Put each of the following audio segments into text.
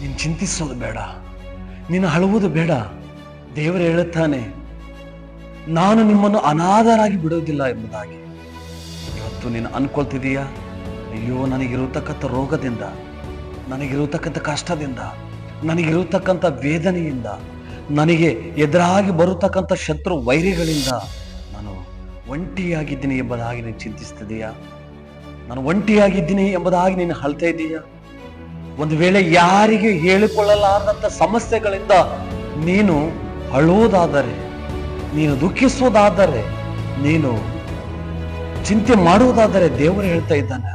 ನೀನು ಚಿಂತಿಸೋದು ಬೇಡ. ನೀನು ಅಳುವುದು ಬೇಡ. ದೇವರು ಹೇಳುತ್ತಾನೆ, ನಾನು ನಿಮ್ಮನ್ನು ಅನಾಥರಾಗಿ ಬಿಡೋದಿಲ್ಲ ಎಂಬುದಾಗಿ. ಇವತ್ತು ನೀನು ಅನ್ಕೊಳ್ತಿದೀಯಾ? ಅಯ್ಯೋ, ನನಗಿರತಕ್ಕಂಥ ರೋಗದಿಂದ, ನನಗಿರತಕ್ಕಂಥ ಕಷ್ಟದಿಂದ, ನನಗಿರತಕ್ಕಂಥ ವೇದನೆಯಿಂದ, ನನಗೆ ಎದುರಾಗಿ ಬರತಕ್ಕಂಥ ಶತ್ರು ವೈರಿಗಳಿಂದ ನಾನು ಒಂಟಿಯಾಗಿದ್ದೀನಿ ಎಂಬುದಾಗಿ ನೀನು ಚಿಂತಿಸ್ತಿದೀಯಾ? ನಾನು ಒಂಟಿಯಾಗಿದ್ದೀನಿ ಎಂಬುದಾಗಿ ನೀನು ಅಳ್ತಾ ಇದ್ದೀಯಾ ಒಂದು ವೇಳೆ ಯಾರಿಗೆ ಹೇಳಿಕೊಳ್ಳಲಾರದಂಥ ಸಮಸ್ಯೆಗಳಿಂದ ನೀನು ಅಳುವುದಾದರೆ, ನೀನು ದುಃಖಿಸುವುದಾದರೆ, ನೀನು ಚಿಂತೆ ಮಾಡುವುದಾದರೆ ದೇವರು ಹೇಳ್ತಾ ಇದ್ದಾನೆ,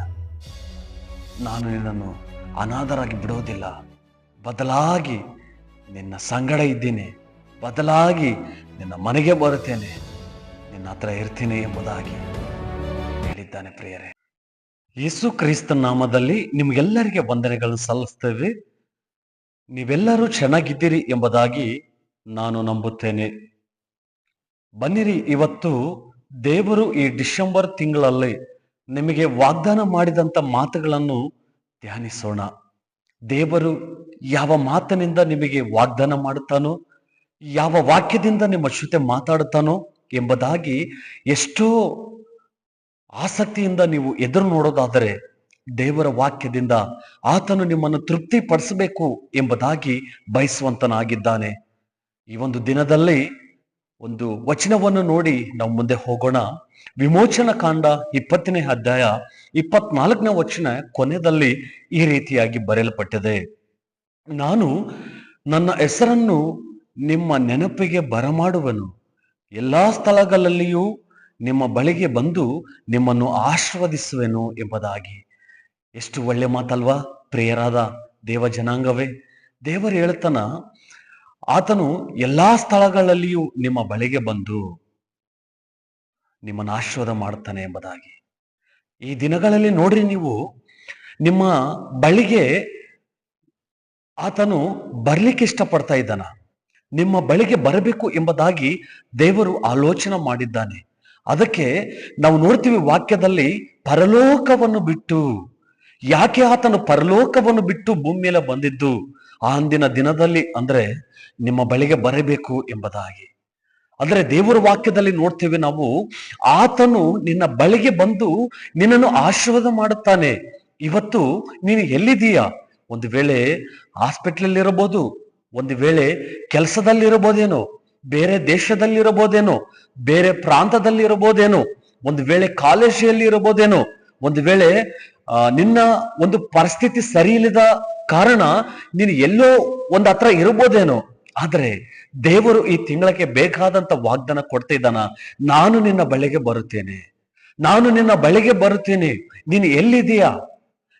ನಾನು ನಿನ್ನನ್ನು ಅನಾಥರಾಗಿ ಬಿಡುವುದಿಲ್ಲ. ಬದಲಾಗಿ ನಿನ್ನ ಸಂಗಡ ಇದ್ದೀನಿ. ಬದಲಾಗಿ ನಿನ್ನ ಮನೆಗೆ ಬರುತ್ತೇನೆ. ನಿನ್ನ ಹತ್ರ ಇರ್ತೀನಿ ಎಂಬುದಾಗಿ ಹೇಳಿದ್ದಾನೆ ಪ್ರಿಯರೇ. ಯೇಸು ಕ್ರಿಸ್ತ ನಾಮದಲ್ಲಿ ನಿಮಗೆಲ್ಲರಿಗೆ ವಂದನೆಗಳನ್ನು ಸಲ್ಲಿಸ್ತೇವೆ. ನೀವೆಲ್ಲರೂ ಚೆನ್ನಾಗಿದ್ದೀರಿ ಎಂಬುದಾಗಿ ನಾನು ನಂಬುತ್ತೇನೆ. ಬನ್ನಿರಿ, ಇವತ್ತು ದೇವರು ಈ ಡಿಸೆಂಬರ್ ತಿಂಗಳಲ್ಲಿ ನಿಮಗೆ ವಾಗ್ದಾನ ಮಾಡಿದಂಥ ಮಾತುಗಳನ್ನು ಧ್ಯಾನಿಸೋಣ. ದೇವರು ಯಾವ ಮಾತಿನಿಂದ ನಿಮಗೆ ವಾಗ್ದಾನ ಮಾಡುತ್ತಾನೋ, ಯಾವ ವಾಕ್ಯದಿಂದ ನಿಮ್ಮ ಜೊತೆ ಮಾತಾಡುತ್ತಾನೋ ಎಂಬುದಾಗಿ ಎಷ್ಟೋ ಆಸಕ್ತಿಯಿಂದ ನೀವು ಎದುರು ನೋಡೋದಾದರೆ ದೇವರ ವಾಕ್ಯದಿಂದ ಆತನು ನಿಮ್ಮನ್ನು ತೃಪ್ತಿ ಪಡಿಸಬೇಕು ಎಂಬುದಾಗಿ ಬಯಸುವಂತನಾಗಿದ್ದಾನೆ. ಈ ಒಂದು ದಿನದಲ್ಲಿ ಒಂದು ವಚನವನ್ನು ನೋಡಿ ನಾವು ಮುಂದೆ ಹೋಗೋಣ. ವಿಮೋಚನ ಕಾಂಡ ಇಪ್ಪತ್ತನೇ ಅಧ್ಯಾಯ ಇಪ್ಪತ್ನಾಲ್ಕನೇ ವಚನ ಕೊನೆಯಲ್ಲಿ ಈ ರೀತಿಯಾಗಿ ಬರೆಯಲ್ಪಟ್ಟಿದೆ. ನಾನು ನನ್ನ ಹೆಸರನ್ನು ನಿಮ್ಮ ನೆನಪಿಗೆ ಬರಮಾಡುವನು. ಎಲ್ಲಾ ಸ್ಥಳಗಳಲ್ಲಿಯೂ ನಿಮ್ಮ ಬಳಿಗೆ ಬಂದು ನಿಮ್ಮನ್ನು ಆಶೀರ್ವದಿಸುವೆನು ಎಂಬುದಾಗಿ. ಎಷ್ಟು ಒಳ್ಳೆ ಮಾತಲ್ವಾ? ಪ್ರಿಯರಾದ ದೇವ ಜನಾಂಗವೇ, ದೇವರು ಹೇಳ್ತಾನ, ಆತನು ಎಲ್ಲಾ ಸ್ಥಳಗಳಲ್ಲಿಯೂ ನಿಮ್ಮ ಬಳಿಗೆ ಬಂದು ನಿಮ್ಮನ್ನು ಆಶೀರ್ವಾದ ಮಾಡ್ತಾನೆ ಎಂಬುದಾಗಿ. ಈ ದಿನಗಳಲ್ಲಿ ನೋಡ್ರಿ ನೀವು, ನಿಮ್ಮ ಬಳಿಗೆ ಆತನು ಬರ್ಲಿಕ್ಕೆ ಇಷ್ಟಪಡ್ತಾ ಇದ್ದಾನ. ನಿಮ್ಮ ಬಳಿಗೆ ಬರಬೇಕು ಎಂಬುದಾಗಿ ದೇವರು ಆಲೋಚನೆ ಮಾಡಿದ್ದಾನೆ. ಅದಕ್ಕೆ ನಾವು ನೋಡ್ತೀವಿ ವಾಕ್ಯದಲ್ಲಿ ಪರಲೋಕವನ್ನು ಬಿಟ್ಟು, ಯಾಕೆ ಆತನು ಪರಲೋಕವನ್ನು ಬಿಟ್ಟು ಭೂಮಿ ಮೇಲೆ ಬಂದಿದ್ದು? ಆ ಅಂದಿನ ದಿನದಲ್ಲಿ ಅಂದ್ರೆ ನಿಮ್ಮ ಬಳಿಗೆ ಬರಬೇಕು ಎಂಬುದಾಗಿ. ಅಂದ್ರೆ ದೇವರ ವಾಕ್ಯದಲ್ಲಿ ನೋಡ್ತೇವೆ ನಾವು, ಆತನು ನಿನ್ನ ಬಳಿಗೆ ಬಂದು ನಿನ್ನನ್ನು ಆಶೀರ್ವಾದ ಮಾಡುತ್ತಾನೆ. ಇವತ್ತು ನೀನು ಎಲ್ಲಿದೀಯಾ ಒಂದು ವೇಳೆ ಹಾಸ್ಪಿಟ್ಲಲ್ಲಿ ಇರಬಹುದು ಒಂದು ವೇಳೆ ಕೆಲಸದಲ್ಲಿರಬಹುದೇನೋ? ಬೇರೆ ದೇಶದಲ್ಲಿರಬಹುದೇನೋ, ಬೇರೆ ಪ್ರಾಂತದಲ್ಲಿ ಇರಬಹುದೇನೋ ಒಂದು ವೇಳೆ ಕಾಲೇಜಿಯಲ್ಲಿ ಇರಬಹುದೇನೋ ಒಂದು ವೇಳೆ ನಿನ್ನ ಒಂದು ಪರಿಸ್ಥಿತಿ ಸರಿ ಇಲ್ಲದ ಕಾರಣ ನೀನು ಎಲ್ಲೋ ಒಂದು ಹತ್ರ ಇರಬಹುದೇನೋ, ಆದ್ರೆ ದೇವರು ಈ ತಿಂಗಳಿಗೆ ಬೇಕಾದಂತ ವಾಗ್ದಾನ ಕೊಡ್ತಾ ಇದ್ದಾನ. ನಾನು ನಿನ್ನ ಬಳಿಗೆ ಬರುತ್ತೇನೆ. ನಾನು ನಿನ್ನ ಬಳಿಗೆ ಬರುತ್ತೇನೆ. ನೀನು ಎಲ್ಲಿದೀಯಾ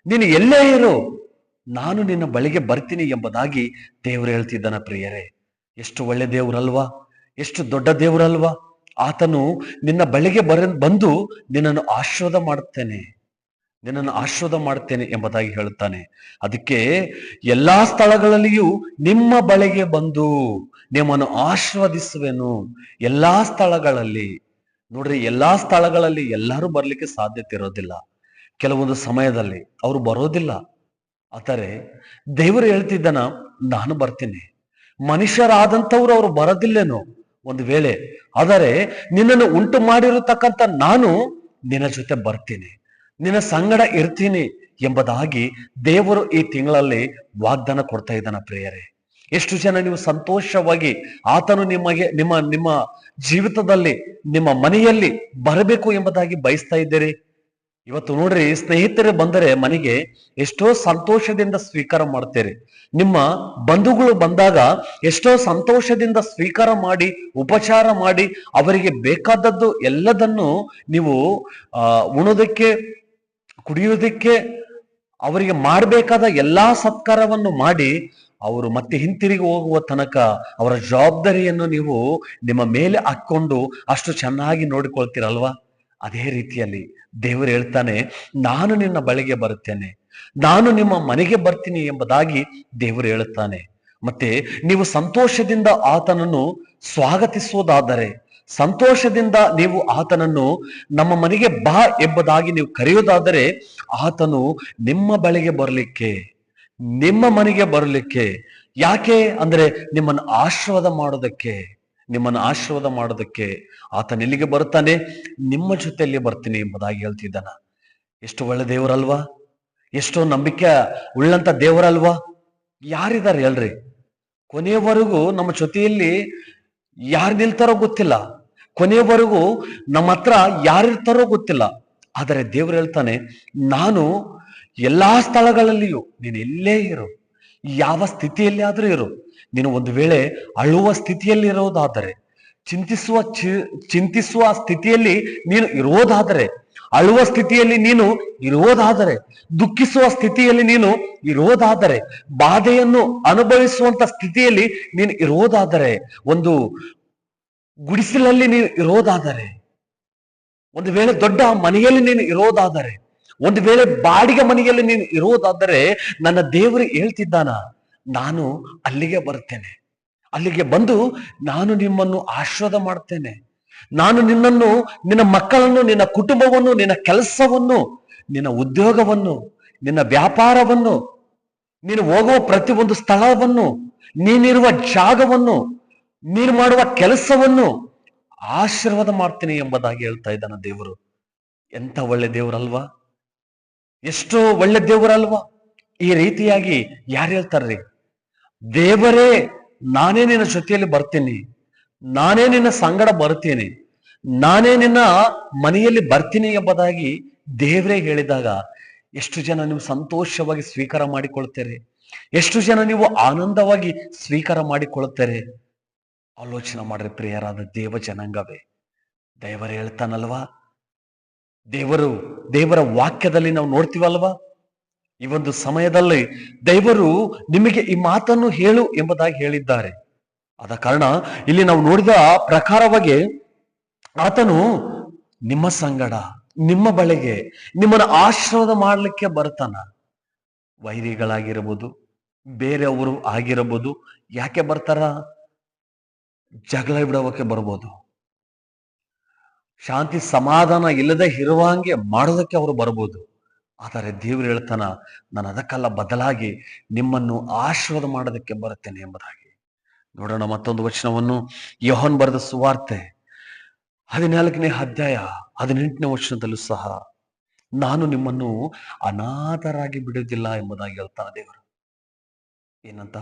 ನೀನು ಎಲ್ಲೇ ಇರು. ನಾನು ನಿನ್ನ ಬಳಿಗೆ ಬರ್ತೀನಿ ಎಂಬುದಾಗಿ ದೇವರು ಹೇಳ್ತಿದ್ದಾನ ಪ್ರಿಯರೇ. ಎಷ್ಟು ಒಳ್ಳೆ ದೇವರಲ್ವಾ? ಎಷ್ಟು ದೊಡ್ಡ ದೇವರಲ್ವಾ? ಆತನು ನಿನ್ನ ಬಳಿಗೆ ಬರ, ಬಂದು ನಿನ್ನನ್ನು ಆಶೀರ್ವಾದ ಮಾಡುತ್ತೇನೆ. ನಿನ್ನನ್ನು ಆಶೀರ್ವಾದ ಮಾಡುತ್ತೇನೆ ಎಂಬುದಾಗಿ ಹೇಳುತ್ತಾನೆ. ಅದಕ್ಕೆ ಎಲ್ಲಾ ಸ್ಥಳಗಳಲ್ಲಿಯೂ ನಿಮ್ಮ ಬಳಿಗೆ ಬಂದು ನಿಮ್ಮನ್ನು ಆಶೀರ್ವದಿಸುವೆನು. ಎಲ್ಲಾ ಸ್ಥಳಗಳಲ್ಲಿ, ನೋಡ್ರಿ ಎಲ್ಲಾ ಸ್ಥಳಗಳಲ್ಲಿ ಎಲ್ಲರೂ ಬರ್ಲಿಕ್ಕೆ ಸಾಧ್ಯತೆ ಇರೋದಿಲ್ಲ. ಕೆಲವೊಂದು ಸಮಯದಲ್ಲಿ ಅವರು ಬರೋದಿಲ್ಲ. ಆದರೆ ದೇವರು ಹೇಳ್ತಿದ್ದಾನ, ನಾನು ಬರ್ತೀನಿ. ಮನುಷ್ಯರಾದಂಥವ್ರು ಅವರು ಬರದಿಲ್ಲೇನೋ ಒಂದು ವೇಳೆ. ಆದರೆ ನಿನ್ನನ್ನು ಉಂಟು ಮಾಡಿರತಕ್ಕಂಥ ನಾನು ನಿನ್ನ ಜೊತೆ ಬರ್ತೀನಿ, ನಿನ್ನ ಸಂಗಡ ಇರ್ತೀನಿ ಎಂಬುದಾಗಿ ದೇವರು ಈ ತಿಂಗಳಲ್ಲಿ ವಾಗ್ದಾನ ಕೊಡ್ತಾ ಇದ್ದಾನ ಪ್ರಿಯರೇ. ಎಷ್ಟು ಜನ ನೀವು ಸಂತೋಷವಾಗಿ ಆತನು ನಿಮಗೆ, ನಿಮ್ಮ ನಿಮ್ಮ ಜೀವಿತದಲ್ಲಿ, ನಿಮ್ಮ ಮನೆಯಲ್ಲಿ ಬರಬೇಕು ಎಂಬುದಾಗಿ ಬಯಸ್ತಾ ಇದ್ದೀರಿ? ಇವತ್ತು ನೋಡ್ರಿ, ಸ್ನೇಹಿತರು ಬಂದರೆ ಮನೆಗೆ ಎಷ್ಟೋ ಸಂತೋಷದಿಂದ ಸ್ವೀಕಾರ ಮಾಡ್ತೀರಿ. ನಿಮ್ಮ ಬಂಧುಗಳು ಬಂದಾಗ ಎಷ್ಟೋ ಸಂತೋಷದಿಂದ ಸ್ವೀಕಾರ ಮಾಡಿ, ಉಪಚಾರ ಮಾಡಿ, ಅವರಿಗೆ ಬೇಕಾದದ್ದು ಎಲ್ಲದನ್ನು ನೀವು ಉಣೋದಕ್ಕೆ, ಕುಡಿಯೋದಕ್ಕೆ, ಅವರಿಗೆ ಮಾಡಬೇಕಾದ ಎಲ್ಲಾ ಸತ್ಕಾರವನ್ನು ಮಾಡಿ, ಅವರು ಮತ್ತೆ ಹಿಂತಿರುಗಿ ಹೋಗುವ ತನಕ ಅವರ ಜವಾಬ್ದಾರಿಯನ್ನು ನೀವು ನಿಮ್ಮ ಮೇಲೆ ಹಾಕ್ಕೊಂಡು ಅಷ್ಟು ಚೆನ್ನಾಗಿ ನೋಡಿಕೊಳ್ತೀರಲ್ವಾ? ಅದೇ ರೀತಿಯಲ್ಲಿ ದೇವರು ಹೇಳ್ತಾನೆ, ನಾನು ನಿನ್ನ ಬಳಿಗೆ ಬರುತ್ತೇನೆ, ನಾನು ನಿಮ್ಮ ಮನೆಗೆ ಬರ್ತೀನಿ ಎಂಬುದಾಗಿ ದೇವರು ಹೇಳುತ್ತಾನೆ. ಮತ್ತೆ, ನೀವು ಸಂತೋಷದಿಂದ ಆತನನ್ನು ಸ್ವಾಗತಿಸುವುದಾದರೆ, ಸಂತೋಷದಿಂದ ನೀವು ಆತನನ್ನು ನಮ್ಮ ಮನೆಗೆ ಬಾ ಎಂಬುದಾಗಿ ನೀವು ಕರೆಯುವುದಾದರೆ, ಆತನು ನಿಮ್ಮ ಬಳಿಗೆ ಬರಲಿಕ್ಕೆ, ನಿಮ್ಮ ಮನೆಗೆ ಬರಲಿಕ್ಕೆ, ಯಾಕೆ? ಅಂದ್ರೆ ನಿಮ್ಮನ್ನು ಆಶೀರ್ವಾದ ಮಾಡೋದಕ್ಕೆ. ನಿಮ್ಮನ್ನು ಆಶೀರ್ವಾದ ಮಾಡೋದಕ್ಕೆ ಆತನ ಎಲ್ಲಿಗೆ ಬರುತ್ತಾನೆ, ನಿಮ್ಮ ಜೊತೆಯಲ್ಲಿ ಬರ್ತೀನಿ ಎಂಬುದಾಗಿ ಹೇಳ್ತಿದ್ದಾನ. ಎಷ್ಟು ಒಳ್ಳೆ ದೇವರಲ್ವಾ? ಎಷ್ಟೋ ನಂಬಿಕೆ ಉಳ್ಳಂತ ದೇವರಲ್ವಾ? ಯಾರಿದ್ದಾರೆ ಹೇಳ್ರಿ? ಕೊನೆಯವರೆಗೂ ನಮ್ಮ ಜೊತೆಯಲ್ಲಿ ಯಾರು ನಿಲ್ತಾರೋ ಗೊತ್ತಿಲ್ಲ. ಕೊನೆಯವರೆಗೂ ನಮ್ಮ ಹತ್ರ ಯಾರಿರ್ತಾರೋ ಗೊತ್ತಿಲ್ಲ. ಆದರೆ ದೇವರು ಹೇಳ್ತಾನೆ, ನಾನು ಎಲ್ಲಾ ಸ್ಥಳಗಳಲ್ಲಿಯೂ, ನೀನು ಎಲ್ಲೇ ಇರು. ಯಾವ ಸ್ಥಿತಿಯಲ್ಲಿ ಆದ್ರೂ ಇರು. ನೀನು ಒಂದು ವೇಳೆ ಅಳುವ ಸ್ಥಿತಿಯಲ್ಲಿರೋದಾದರೆ, ಚಿಂತಿಸುವ ಚಿಂತಿಸುವ ಸ್ಥಿತಿಯಲ್ಲಿ ನೀನು ಇರೋದಾದರೆ ಅಳುವ ಸ್ಥಿತಿಯಲ್ಲಿ ನೀನು ಇರೋದಾದರೆ ದುಃಖಿಸುವ ಸ್ಥಿತಿಯಲ್ಲಿ ನೀನು ಇರೋದಾದರೆ ಬಾಧೆಯನ್ನು ಅನುಭವಿಸುವಂತ ಸ್ಥಿತಿಯಲ್ಲಿ ನೀನು ಇರೋದಾದರೆ ಒಂದು ಗುಡಿಸಲಲ್ಲಿ ನೀನು ಇರೋದಾದರೆ ಒಂದು ವೇಳೆ ದೊಡ್ಡ ಮನೆಯಲ್ಲಿ ನೀನು ಇರೋದಾದರೆ ಒಂದು ವೇಳೆ ಬಾಡಿಗೆ ಮನೆಯಲ್ಲಿ ನೀನು ಇರೋದಾದರೆ ನನ್ನ ದೇವರು ಹೇಳ್ತಿದ್ದಾನ? ನಾನು ಅಲ್ಲಿಗೆ ಬರ್ತೇನೆ. ಅಲ್ಲಿಗೆ ಬಂದು ನಾನು ನಿಮ್ಮನ್ನು ಆಶೀರ್ವಾದ ಮಾಡ್ತೇನೆ. ನಾನು ನಿನ್ನನ್ನು, ನಿನ್ನ ಮಕ್ಕಳನ್ನು, ನಿನ್ನ ಕುಟುಂಬವನ್ನು, ನಿನ್ನ ಕೆಲಸವನ್ನು, ನಿನ್ನ ಉದ್ಯೋಗವನ್ನು, ನಿನ್ನ ವ್ಯಾಪಾರವನ್ನು, ನೀನು ಹೋಗುವ ಪ್ರತಿಯೊಂದು ಸ್ಥಳವನ್ನು, ನೀನಿರುವ ಜಾಗವನ್ನು, ನೀನು ಮಾಡುವ ಕೆಲಸವನ್ನು ಆಶೀರ್ವಾದ ಮಾಡ್ತೀನಿ ಎಂಬುದಾಗಿ ಹೇಳ್ತಾ ಇದ್ದಾನ ದೇವರು. ಎಂತ ಒಳ್ಳೆ ದೇವರಲ್ವಾ? ಎಷ್ಟೋ ಒಳ್ಳೆ ದೇವರಲ್ವಾ? ಈ ರೀತಿಯಾಗಿ ಯಾರು ಹೇಳ್ತಾರ್ರಿ? ದೇವರೇ, ನಾನೇ ನಿನ್ನ ಜೊತೆಯಲ್ಲಿ ಬರ್ತೀನಿ. ನಾನೇ ನಿನ್ನ ಸಂಗಡ ಬರ್ತೀನಿ ನಾನೇ ನಿನ್ನ ಮನೆಯಲ್ಲಿ ಬರ್ತೀನಿ ಎಂಬುದಾಗಿ ದೇವರೇ ಹೇಳಿದಾಗ ಎಷ್ಟು ಜನ ನೀವು ಸಂತೋಷವಾಗಿ ಸ್ವೀಕಾರ ಮಾಡಿಕೊಳ್ತೇರೆ? ಎಷ್ಟು ಜನ ನೀವು ಆನಂದವಾಗಿ ಸ್ವೀಕಾರ ಮಾಡಿಕೊಳ್ಳುತ್ತೇರೆ ಆಲೋಚನೆ ಮಾಡ್ರಿ ಪ್ರಿಯರಾದ ದೇವ ಜನಾಂಗವೇ. ದೇವರು ಹೇಳ್ತಾನಲ್ವಾ? ದೇವರು, ದೇವರ ವಾಕ್ಯದಲ್ಲಿ ನಾವು ನೋಡ್ತೀವಲ್ವಾ? ಈ ಒಂದು ಸಮಯದಲ್ಲಿ ದೇವರು ನಿಮಗೆ ಈ ಮಾತನ್ನು ಹೇಳು ಎಂಬುದಾಗಿ ಹೇಳಿದ್ದಾರೆ. ಆದ ಕಾರಣ ಇಲ್ಲಿ ನಾವು ನೋಡಿದ ಪ್ರಕಾರವಾಗಿ ಆತನು ನಿಮ್ಮ ಸಂಗಡ, ನಿಮ್ಮ ಬಳಿಗೆ, ನಿಮ್ಮನ್ನು ಆಶೀರ್ವಾದ ಮಾಡಲಿಕ್ಕೆ ಬರ್ತಾನ ವೈರಿಗಳಾಗಿರಬಹುದು, ಬೇರೆಯವರು ಆಗಿರಬಹುದು, ಯಾಕೆ ಬರ್ತಾರ? ಜಗಳ ಬಿಡೋಕೆ ಬರ್ಬೋದು. ಶಾಂತಿ ಸಮಾಧಾನ ಇಲ್ಲದೆ ಇರುವಂಗೆ ಮಾಡೋದಕ್ಕೆ ಅವರು ಬರ್ಬೋದು. ಆದರೆ ದೇವರು ಹೇಳ್ತಾನ, ನಾನು ಅದಕ್ಕೆಲ್ಲ ಬದಲಾಗಿ ನಿಮ್ಮನ್ನು ಆಶೀರ್ವಾದ ಮಾಡೋದಕ್ಕೆ ಬರುತ್ತೇನೆ ಎಂಬುದಾಗಿ. ನೋಡೋಣ ಮತ್ತೊಂದು ವಚನವನ್ನು. ಯೋಹನ್ ಬರೆದ ಸುವಾರ್ತೆ ಹದಿನಾಲ್ಕನೇ ಅಧ್ಯಾಯ ಹದಿನೆಂಟನೇ ವಚನದಲ್ಲೂ ಸಹ, ನಾನು ನಿಮ್ಮನ್ನು ಅನಾಥರಾಗಿ ಬಿಡುವುದಿಲ್ಲ ಎಂಬುದಾಗಿ ಹೇಳ್ತಾನೆ ದೇವರು. ಏನಂತ?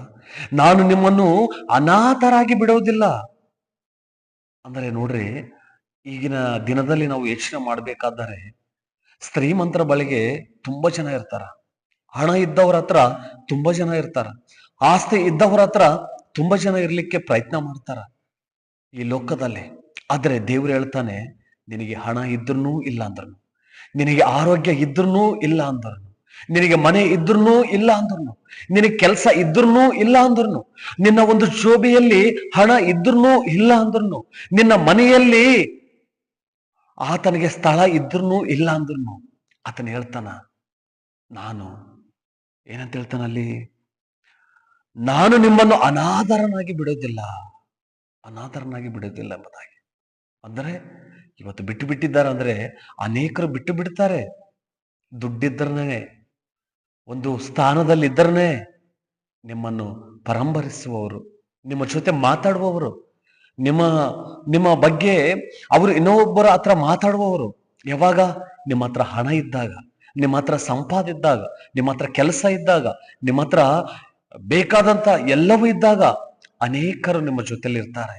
ನಾನು ನಿಮ್ಮನ್ನು ಅನಾಥರಾಗಿ ಬಿಡುವುದಿಲ್ಲ. ಅಂದರೆ ನೋಡ್ರಿ, ಈಗಿನ ದಿನದಲ್ಲಿ ನಾವು ಯೋಚನೆ ಮಾಡ್ಬೇಕಾದರೆ ಶ್ರೀಮಂತರ ಬಳಿಗೆ ತುಂಬಾ ಜನ ಇರ್ತಾರ. ಹಣ ಇದ್ದವ್ರ ಹತ್ರ ತುಂಬಾ ಜನ ಇರ್ತಾರ. ಆಸ್ತಿ ಇದ್ದವ್ರ ಹತ್ರ ತುಂಬಾ ಜನ ಇರ್ಲಿಕ್ಕೆ ಪ್ರಯತ್ನ ಮಾಡ್ತಾರ. ಈ ಲೋಕದಲ್ಲಿ ಆದ್ರೆ ದೇವ್ರು ಹೇಳ್ತಾನೆ, ನಿನಗೆ ಹಣ ಇದ್ರೂ ಇಲ್ಲ ಅಂದ್ರು ನಿನಗೆ ಆರೋಗ್ಯ ಇದ್ರೂ ಇಲ್ಲ ಅಂದ್ರು ನಿನಗೆ ಮನೆ ಇದ್ರೂ ಇಲ್ಲ ಅಂದ್ರು ನಿನಗೆ ಕೆಲಸ ಇದ್ರೂ ಇಲ್ಲ ಅಂದ್ರು ನಿನ್ನ ಒಂದು ಜೋಬಿಯಲ್ಲಿ ಹಣ ಇದ್ರೂ ಇಲ್ಲ ಅಂದ್ರು ನಿನ್ನ ಮನೆಯಲ್ಲಿ ಆತನಿಗೆ ಸ್ಥಳ ಇದ್ರೂ ಇಲ್ಲ ಅಂದ್ರೂ ಆತನ ಹೇಳ್ತಾನ, ನಾನು ಏನಂತ ಹೇಳ್ತಾನಲ್ಲಿ ನಾನು ನಿಮ್ಮನ್ನು ಅನಾದರನಾಗಿ ಬಿಡೋದಿಲ್ಲ ಅನಾದರನಾಗಿ ಬಿಡೋದಿಲ್ಲ ಎಂಬುದಾಗಿ ಅಂದರೆ ಇವತ್ತು ಬಿಟ್ಟು ಬಿಟ್ಟಿದ್ದಾರೆ ಅಂದ್ರೆ ಅನೇಕರು ಬಿಟ್ಟು ಬಿಡ್ತಾರೆ. ದುಡ್ಡಿದ್ದರನೇ ಒಂದು ಸ್ಥಾನದಲ್ಲಿ ಇದ್ದರನೇ ನಿಮ್ಮನ್ನು ಪರಂಬರಿಸುವವರು ನಿಮ್ಮ ಜೊತೆ ಮಾತಾಡುವವರು ನಿಮ್ಮ ನಿಮ್ಮ ಬಗ್ಗೆ ಅವರು ಇನ್ನೊಬ್ಬರ ಹತ್ರ ಮಾತಾಡುವವರು. ಯಾವಾಗ? ನಿಮ್ಮ ಹತ್ರ ಹಣ ಇದ್ದಾಗ, ನಿಮ್ಮ ಹತ್ರ ಸಂಪಾದ ಇದ್ದಾಗ ನಿಮ್ಮ ಹತ್ರ ಕೆಲಸ ಇದ್ದಾಗ, ನಿಮ್ಮ ಹತ್ರ ಬೇಕಾದಂತ ಎಲ್ಲವೂ ಇದ್ದಾಗ ಅನೇಕರು ನಿಮ್ಮ ಜೊತೆಲಿ ಇರ್ತಾರೆ.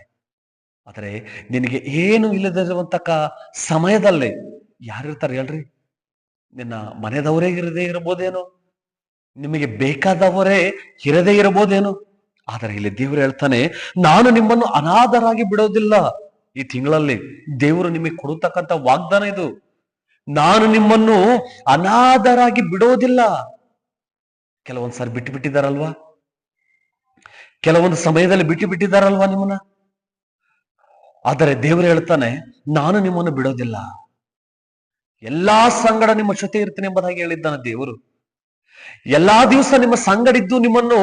ಆದರೆ ನಿನಗೆ ಏನು ಇಲ್ಲದಿರುವಂತ ಸಮಯದಲ್ಲಿ ಯಾರಿರ್ತಾರೆ ಹೇಳ್ರಿ? ನಿನ್ನ ಮನೆದವರೇ ಇರದೇ ಇರಬಹುದೇನೋ? ನಿಮಗೆ ಬೇಕಾದವರೇ ಇರದೇ ಇರಬಹುದೇನೋ? ಆದರೆ ಇಲ್ಲಿ ದೇವರು ಹೇಳ್ತಾನೆ, ನಾನು ನಿಮ್ಮನ್ನು ಅನಾಥರಾಗಿ ಬಿಡೋದಿಲ್ಲ. ಈ ತಿಂಗಳಲ್ಲಿ ದೇವರು ನಿಮಗೆ ಕೊಡತಕ್ಕಂಥ ವಾಗ್ದಾನ ಇದು. ನಾನು ನಿಮ್ಮನ್ನು ಅನಾಥರಾಗಿ ಬಿಡೋದಿಲ್ಲ. ಕೆಲವೊಂದು ಸಾರಿ ಬಿಟ್ಟು ಬಿಟ್ಟಿದ್ದಾರಲ್ವಾ? ಕೆಲವೊಂದು ಸಮಯದಲ್ಲಿ ಬಿಟ್ಟು ಬಿಟ್ಟಿದ್ದಾರಲ್ವಾ ನಿಮ್ಮನ್ನ? ಆದರೆ ದೇವರು ಹೇಳ್ತಾನೆ, ನಾನು ನಿಮ್ಮನ್ನು ಬಿಡೋದಿಲ್ಲ. ಎಲ್ಲಾ ಸಂಗಡ ನಿಮ್ಮ ಜೊತೆ ಇರ್ತೀನಿ ಎಂಬುದಾಗಿ ಹೇಳಿದ್ದಾನೆ ದೇವರು. ಎಲ್ಲಾ ದಿವಸ ನಿಮ್ಮ ಸಂಗಡಿದ್ದು ನಿಮ್ಮನ್ನು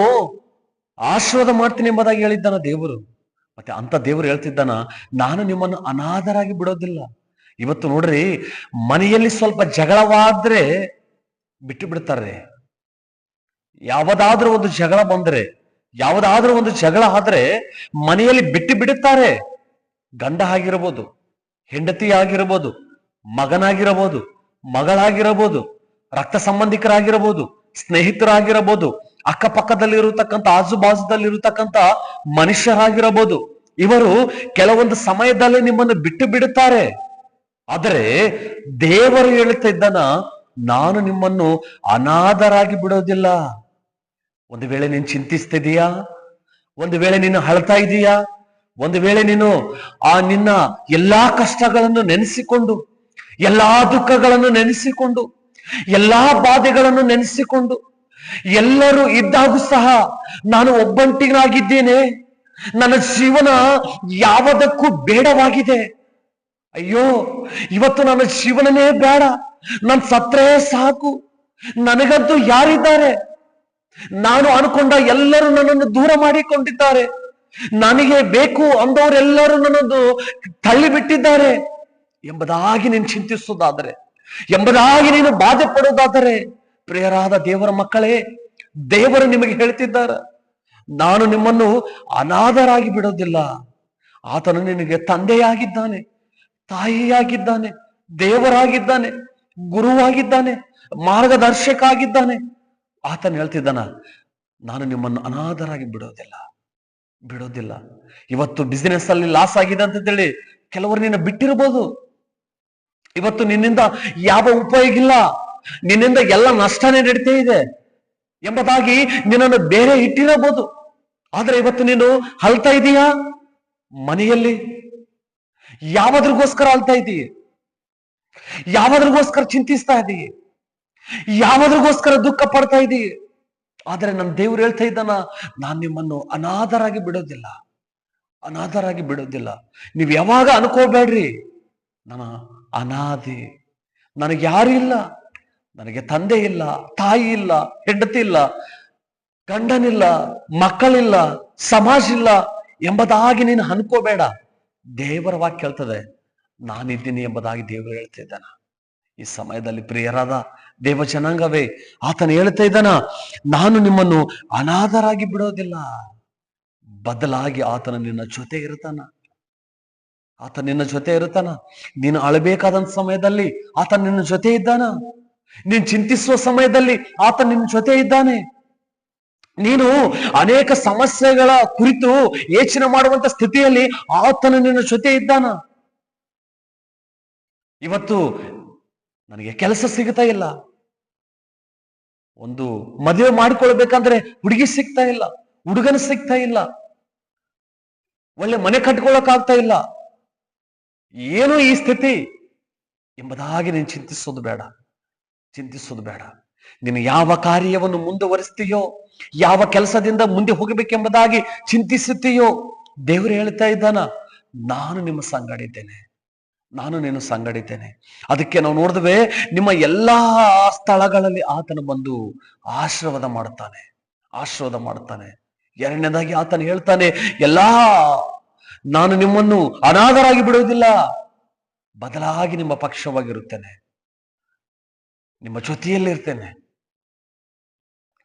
ಆಶೀರ್ವಾದ ಮಾಡ್ತೀನಿ ಎಂಬುದಾಗಿ ಹೇಳಿದ್ದಾನ ದೇವರು. ಮತ್ತೆ ಅಂತ ದೇವರು ಹೇಳ್ತಿದ್ದಾನ, ನಾನು ನಿಮ್ಮನ್ನು ಅನಾಥರಾಗಿ ಬಿಡೋದಿಲ್ಲ. ಇವತ್ತು ನೋಡ್ರಿ, ಮನೆಯಲ್ಲಿ ಸ್ವಲ್ಪ ಜಗಳವಾದ್ರೆ ಬಿಟ್ಟು ಬಿಡ್ತಾರೆ ಯಾವುದಾದ್ರೂ ಒಂದು ಜಗಳ ಬಂದ್ರೆ, ಯಾವುದಾದ್ರೂ ಒಂದು ಜಗಳ ಆದ್ರೆ ಮನೆಯಲ್ಲಿ ಬಿಟ್ಟು ಬಿಡುತ್ತಾರೆ. ಗಂಡ ಆಗಿರಬಹುದು ಹೆಂಡತಿ ಆಗಿರಬಹುದು ಮಗನಾಗಿರಬಹುದು ಮಗಳಾಗಿರಬಹುದು ರಕ್ತ ಸಂಬಂಧಿಕರಾಗಿರಬಹುದು ಸ್ನೇಹಿತರಾಗಿರಬಹುದು ಅಕ್ಕಪಕ್ಕದಲ್ಲಿರತಕ್ಕಂಥ, ಆಜುಬಾಜುದಲ್ಲಿರತಕ್ಕಂಥ ಮನುಷ್ಯರಾಗಿರಬಹುದು. ಇವರು ಕೆಲವೊಂದು ಸಮಯದಲ್ಲಿ ನಿಮ್ಮನ್ನು ಬಿಟ್ಟು ಬಿಡುತ್ತಾರೆ. ಆದರೆ ದೇವರು ಹೇಳುತ್ತಾ ಇದ್ದಾನ, ನಾನು ನಿಮ್ಮನ್ನು ಅನಾಥರಾಗಿ ಬಿಡೋದಿಲ್ಲ. ಒಂದು ವೇಳೆ ನೀನು ಚಿಂತಿಸ್ತಿದೀಯಾ ಒಂದು ವೇಳೆ ನೀನು ಅಳ್ತಾ ಇದೀಯಾ? ಒಂದು ವೇಳೆ ನೀನು ಆ ನಿನ್ನ ಎಲ್ಲಾ ಕಷ್ಟಗಳನ್ನು ನೆನೆಸಿಕೊಂಡು, ಎಲ್ಲಾ ದುಃಖಗಳನ್ನು ನೆನೆಸಿಕೊಂಡು, ಎಲ್ಲಾ ಬಾಧೆಗಳನ್ನು ನೆನೆಸಿಕೊಂಡು ಎಲ್ಲರೂ ಇದ್ದಾಗೂ ಸಹ ನಾನು ಒಬ್ಬಂಟಿನಾಗಿದ್ದೇನೆ ನನ್ನ ಜೀವನ ಯಾವುದಕ್ಕೂ ಬೇಡವಾಗಿದೆ. ಅಯ್ಯೋ, ಇವತ್ತು ನನ್ನ ಜೀವನನೇ ಬೇಡ. ನನ್ ಸತ್ರೇ ಸಾಕು. ನನಗಂತೂ ಯಾರಿದ್ದಾರೆ? ನಾನು ಅನ್ಕೊಂಡ ಎಲ್ಲರೂ ನನ್ನನ್ನು ದೂರ ಮಾಡಿಕೊಂಡಿದ್ದಾರೆ. ನನಗೆ ಬೇಕು ಅಂದವರೆಲ್ಲರೂ ನನ್ನನ್ನು ತಳ್ಳಿಬಿಟ್ಟಿದ್ದಾರೆ. ಎಂಬುದಾಗಿ ನೀನು ಚಿಂತಿಸೋದಾದರೆ ಎಂಬುದಾಗಿ ನೀನು ಬಾಧೆ ಪಡೋದಾದರೆ ಪ್ರಿಯರಾದ ದೇವರ ಮಕ್ಕಳೇ, ದೇವರು ನಿಮಗೆ ಹೇಳ್ತಿದ್ದಾರೆ, ನಾನು ನಿಮ್ಮನ್ನು ಅನಾಥರಾಗಿ ಬಿಡೋದಿಲ್ಲ. ಆತನು ನಿನಗೆ ತಂದೆಯಾಗಿದ್ದಾನೆ, ತಾಯಿಯಾಗಿದ್ದಾನೆ, ದೇವರಾಗಿದ್ದಾನೆ, ಗುರುವಾಗಿದ್ದಾನೆ ಮಾರ್ಗದರ್ಶಕ ಆಗಿದ್ದಾನೆ ಆತನು ಹೇಳ್ತಿದ್ದಾನ, ನಾನು ನಿಮ್ಮನ್ನು ಅನಾಥರಾಗಿ ಬಿಡೋದಿಲ್ಲ ಬಿಡೋದಿಲ್ಲ. ಇವತ್ತು ಬಿಸಿನೆಸ್ ಅಲ್ಲಿ ಲಾಸ್ ಆಗಿದೆ ಅಂತ ಹೇಳಿ ಕೆಲವರು ನಿನ್ನ ಬಿಟ್ಟಿರ್ಬೋದು. ಇವತ್ತು ನಿನ್ನಿಂದ ಯಾವ ಉಪಯೋಗ ಇಲ್ಲ. ನಿನ್ನಿಂದ ಎಲ್ಲ ನಷ್ಟನೇ ನಡೀತಾ ಇದೆ ಎಂಬುದಾಗಿ ನಿನ್ನನ್ನು ಬೇರೆ ಇಟ್ಟಿರಬಹುದು. ಆದ್ರೆ ಇವತ್ತು ನೀನು ಅಳ್ತಾ ಇದೀಯಾ? ಮನೆಯಲ್ಲಿ? ಯಾವದ್ರಿಗೋಸ್ಕರ ಅಳ್ತಾ ಇದೀಯ? ಯಾವದ್ರಿಗೋಸ್ಕರ ಚಿಂತಿಸ್ತಾ ಇದೀಯ? ಯಾವದ್ರಿಗೋಸ್ಕರ ದುಃಖ ಪಡ್ತಾ ಇದೀಯ? ಆದ್ರೆ ನನ್ನ ದೇವ್ರು ಹೇಳ್ತಾ ಇದ್ದಾನ, ನಾನ್ ನಿಮ್ಮನ್ನು ಅನಾಥರಾಗಿ ಬಿಡೋದಿಲ್ಲ. ಅನಾಥರಾಗಿ ಬಿಡೋದಿಲ್ಲ. ನೀವ್ ಯಾವಾಗ ಅನ್ಕೋಬೇಡ್ರಿ? ನಾನು ಅನಾದಿ ನನಗೆ ಯಾರು ಇಲ್ಲ. ನನಗೆ ತಂದೆ ಇಲ್ಲ, ತಾಯಿ ಇಲ್ಲ, ಹೆಂಡತಿ ಇಲ್ಲ, ಗಂಡನಿಲ್ಲ, ಮಕ್ಕಳಿಲ್ಲ ಸಮಾಜ ಇಲ್ಲ ಎಂಬುದಾಗಿ ನೀನು ಅನ್ಕೋಬೇಡ ದೇವರ ವಾಕ್ಯ ಹೇಳ್ತದೆ, ನಾನಿದ್ದೀನಿ ಎಂಬುದಾಗಿ ದೇವರು ಹೇಳ್ತಾ ಇದ್ದಾನ. ಈ ಸಮಯದಲ್ಲಿ ಪ್ರಿಯರಾದ ದೇವ ಜನಾಂಗವೇ ಆತನು ಹೇಳ್ತಾ ಇದ್ದಾನ, ನಾನು ನಿಮ್ಮನ್ನು ಅನಾಥರಾಗಿ ಬಿಡೋದಿಲ್ಲ. ಬದಲಾಗಿ ಆತನ ನಿನ್ನ ಜೊತೆ ಇರ್ತಾನ ಆತ ನಿನ್ನ ಜೊತೆ ಇರ್ತಾನ ನೀನು ಅಳಬೇಕಾದಂತ ಸಮಯದಲ್ಲಿ ಆತ ನಿನ್ನ ಜೊತೆ ಇದ್ದಾನ. ನೀನ್ ಚಿಂತಿಸುವ ಸಮಯದಲ್ಲಿ ಆತ ನಿನ್ನ ಜೊತೆ ಇದ್ದಾನೆ. ನೀನು ಅನೇಕ ಸಮಸ್ಯೆಗಳ ಕುರಿತು ಯೋಚನೆ ಮಾಡುವಂತ ಸ್ಥಿತಿಯಲ್ಲಿ ಆತನ ನಿನ್ನ ಜೊತೆ ಇದ್ದಾನ. ಇವತ್ತು ನನಗೆ ಕೆಲಸ ಸಿಗ್ತಾ ಇಲ್ಲ. ಒಂದು ಮದುವೆ ಮಾಡಿಕೊಳ್ಬೇಕಂದ್ರೆ ಹುಡುಗಿ ಸಿಗ್ತಾ ಇಲ್ಲ, ಹುಡುಗನ ಸಿಗ್ತಾ ಇಲ್ಲ. ಒಳ್ಳೆ ಮನೆ ಕಟ್ಕೊಳಕ್ ಆಗ್ತಾ ಇಲ್ಲ. ಏನು ಈ ಸ್ಥಿತಿ ಎಂಬುದಾಗಿ ನೀನು ಚಿಂತಿಸೋದು ಬೇಡ. ಚಿಂತಿಸೋದು ಬೇಡ. ನೀನು ಯಾವ ಕಾರ್ಯವನ್ನು ಮುಂದುವರಿಸ್ತೀಯೋ, ಯಾವ ಕೆಲಸದಿಂದ ಮುಂದೆ ಹೋಗಬೇಕೆಂಬುದಾಗಿ ಚಿಂತಿಸುತ್ತೀಯೋ, ದೇವರು ಹೇಳ್ತಾ ಇದ್ದಾನ, ನಾನು ನಿಮ್ಮ ಸಂಗಡಿದ್ದೇನೆ. ನಾನು ನೀನು ಸಂಗಡಿದ್ದೇನೆ. ಅದಕ್ಕೆ ನಾವು ನೋಡಿದ್ವಿ, ನಿಮ್ಮ ಎಲ್ಲಾ ಸ್ಥಳಗಳಲ್ಲಿ ಆತನು ಬಂದು ಆಶೀರ್ವಾದ ಮಾಡುತ್ತಾನೆ ಆಶೀರ್ವಾದ ಮಾಡುತ್ತಾನೆ. ಎರಡನೇದಾಗಿ ಆತನು ಹೇಳ್ತಾನೆ, ಎಲ್ಲಾ, ನಾನು ನಿಮ್ಮನ್ನು ಅನಾಥರಾಗಿ ಬಿಡುವುದಿಲ್ಲ, ಬದಲಾಗಿ ನಿಮ್ಮ ಪಕ್ಷವಾಗಿರುತ್ತೇನೆ. ನಿಮ್ಮ ಜೊತೆಯಲ್ಲಿರ್ತೇನೆ.